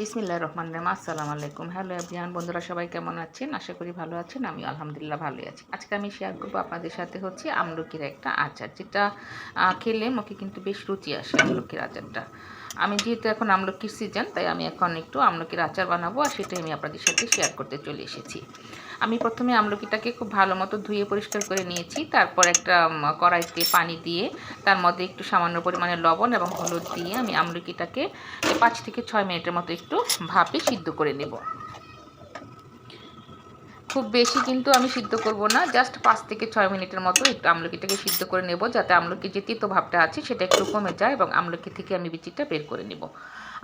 বিসমিল্লাহ রহমান রহিম। আসসালাম আলাইকুম। হ্যালো এভরিয়ান বন্ধুরা সবাই কেমন আছেন? আশা করি ভালো আছেন আমি আলহামদুলিল্লাহ ভালোই আছি। আজকে আমি শেয়ার করব আপনাদের সাথে হচ্ছে আমলকির একটা আচার, যেটা খেলে মুখে কিন্তু বেশ রুচি আসে আমলকির আচারটা। আমি যেহেতু এখন আমলকির সিজন তাই আমি এখন একটু আমলকির আচার বানাবো আর সেটাই আমি আপনাদের সাথে শেয়ার করতে চলে এসেছি। আমি প্রথমে আমলকিটাকে খুব ভালো মতো ধুয়ে পরিষ্কার করে নিয়েছি, তারপর একটা কড়াইতে পানি দিয়ে তার মধ্যে একটু সামান্য পরিমাণে লবণ এবং হলুদ দিয়ে আমি আমলকিটাকে পাঁচ থেকে ছয় মিনিটের মতো একটু ভাপে সিদ্ধ করে নেব। খুব বেশি কিন্তু আমি সিদ্ধ করব না। জাস্ট পাঁচ থেকে ছয় মিনিটের মতো একটু আমলকিটাকে সিদ্ধ করে নেব যাতে আমলকি যে তিতো ভাবটা আছে সেটা একটু কমে যায় এবং আমলকি থেকে আমি বিচিটা বের করে নেব।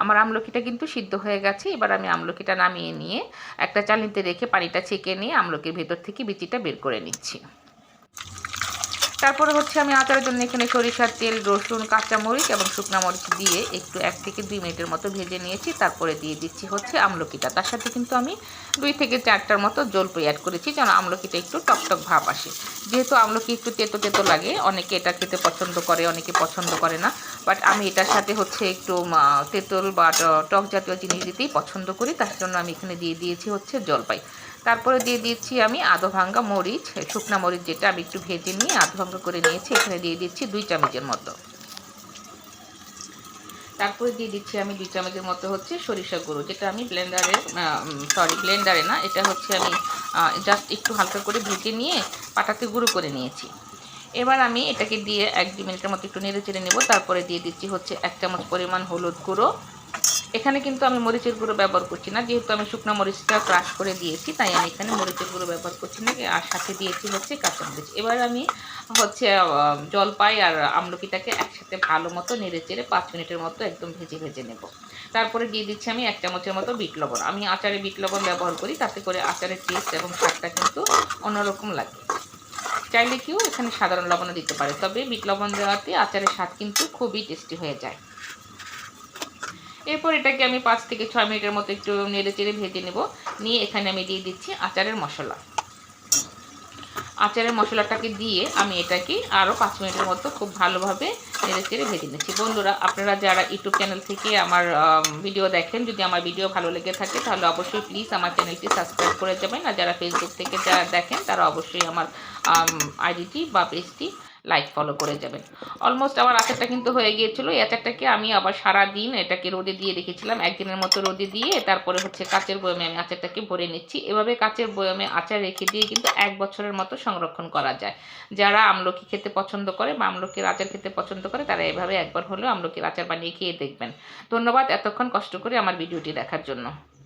আমার আমলকিটা কিন্তু সিদ্ধ হয়ে গেছে। এবার আমি আমলকিটা নামিয়ে নিয়ে একটা চালিতে রেখে পানিটা ছেঁকে নিয়ে আমলকির ভেতর থেকে বিচিটা বের করে নিচ্ছি। তারপরে হচ্ছে আমি আচারের জন্য এখানে সরিষার তেল, রসুন, কাঁচামরিচ এবং শুকনা মরিচ দিয়ে একটু এক থেকে দুই মিনিটের মতো ভেজে নিয়েছি। তারপরে দিয়ে দিচ্ছি হচ্ছে আমলকিটা। তার সাথে কিন্তু আমি দুই থেকে চারটার মতো জলপাই অ্যাড করেছি যেন আমলকিটা একটু টকটক ভাব আসে। যেহেতু আমলকি একটু তেতো তেতো লাগে, অনেকে এটা খেতে পছন্দ করে, অনেকে পছন্দ করে না। বাট আমি এটার সাথে হচ্ছে একটু তেঁতুল বা টক জাতীয় জিনিস দিতেই পছন্দ করি। তার জন্য আমি এখানে দিয়ে দিয়েছি হচ্ছে জলপাই। তারপরে দিয়ে দিচ্ছি আমি আধো ভাঙ্গা মরিচ শুকনা মরিচ যেটা আমি একটু ভেজে নিয়ে আধো ভাঙ্গা করে নিয়েছি, এখানে দিয়ে দিচ্ছি দুই চামচের মতো। তারপরে দিয়ে দিচ্ছি আমি দুই চামচের মতো হচ্ছে সরিষা গুঁড়ো, যেটা আমি ব্লেন্ডারে সরি ব্লেন্ডারে না, এটা হচ্ছে আমি জাস্ট একটু হালকা করে ভেজে নিয়ে পাটাতে গুঁড়ো করে নিয়েছি। এবার আমি এটাকে দিয়ে এক দু মিনিটের মতো একটু নেড়ে চেড়ে নেব, তারপরে দিয়ে দিচ্ছি হচ্ছে এক চামচ পরিমাণ হলুদ গুঁড়ো এখানে কিন্তু আমি মরিচের গুঁড়ো ব্যবহার করছি না, যেহেতু আমি শুকনো মরিচটা ক্রাশ করে দিয়েছি, তাই আমি এখানে মরিচের গুঁড়ো ব্যবহার করছি না, আর সাথে দিয়েছি হচ্ছে কাঁচামরিচ। এবার আমি হচ্ছে জলপাই আর আমলকিটাকে একসাথে ভালো মতো নেড়ে চেড়ে পাঁচ মিনিটের মতো একদম ভেজে ভেজে নেব। তারপরে দিয়ে দিচ্ছি আমি এক চামচের মতো বিট লবণ। আমি আচারে বিট লবণ ব্যবহার করি, তাতে করে আচারের টেস্ট এবং স্বাদটা কিন্তু অন্যরকম লাগে। চাইলে কেউ এখানে সাধারণ লবণও দিতে পারে, তবে বিট লবণ দেওয়াতে আচারের স্বাদ কিন্তু খুবই টেস্টি হয়ে যায়। এরপর এটাকে আমি পাঁচ থেকে ছয় মিনিটের মতো একটু নেড়ে চেড়ে ভেজে নেব। নিয়ে এখানে আমি দিয়ে দিচ্ছি আচারের মশলা। আচারের মশলাটাকে দিয়ে আমি এটাকে আরও পাঁচ মিনিটের মতো খুব ভালোভাবে নেড়ে চেড়ে ভেজে নিচ্ছি। বন্ধুরা, আপনারা যারা ইউটিউব চ্যানেল থেকে আমার ভিডিও দেখেন, যদি আমার ভিডিও ভালো লেগে থাকে, তাহলে অবশ্যই প্লিজ আমার চ্যানেলটি সাবস্ক্রাইব করে যাবেন। আর যারা ফেসবুক থেকে যারা দেখেন, তারা অবশ্যই আমার আইডিটি বা পেজটি লাইক ফলো করে যাবেন। অলমোস্ট আমার আচারটা কিন্তু হয়ে গিয়েছিল। এই আচারটাকে আমি আবার সারা দিন এটাকে রোদে দিয়ে রেখেছিলাম। একদিনের মতো রোদে দিয়ে তারপরে হচ্ছে কাচের বয়মে আমি আচারটাকে ভরে নিচ্ছি। এভাবে কাচের বয়মে আচার রেখে দিয়ে কিন্তু এক বছরের মতো সংরক্ষণ করা যায়। যারা আমলকি খেতে পছন্দ করে বা আমলকির আচার খেতে পছন্দ করে, তারা এভাবে একবার হলেও আমলকির আচার বানিয়ে খেয়ে দেখবেন। ধন্যবাদ এতক্ষণ কষ্ট করে আমার ভিডিওটি দেখার জন্য।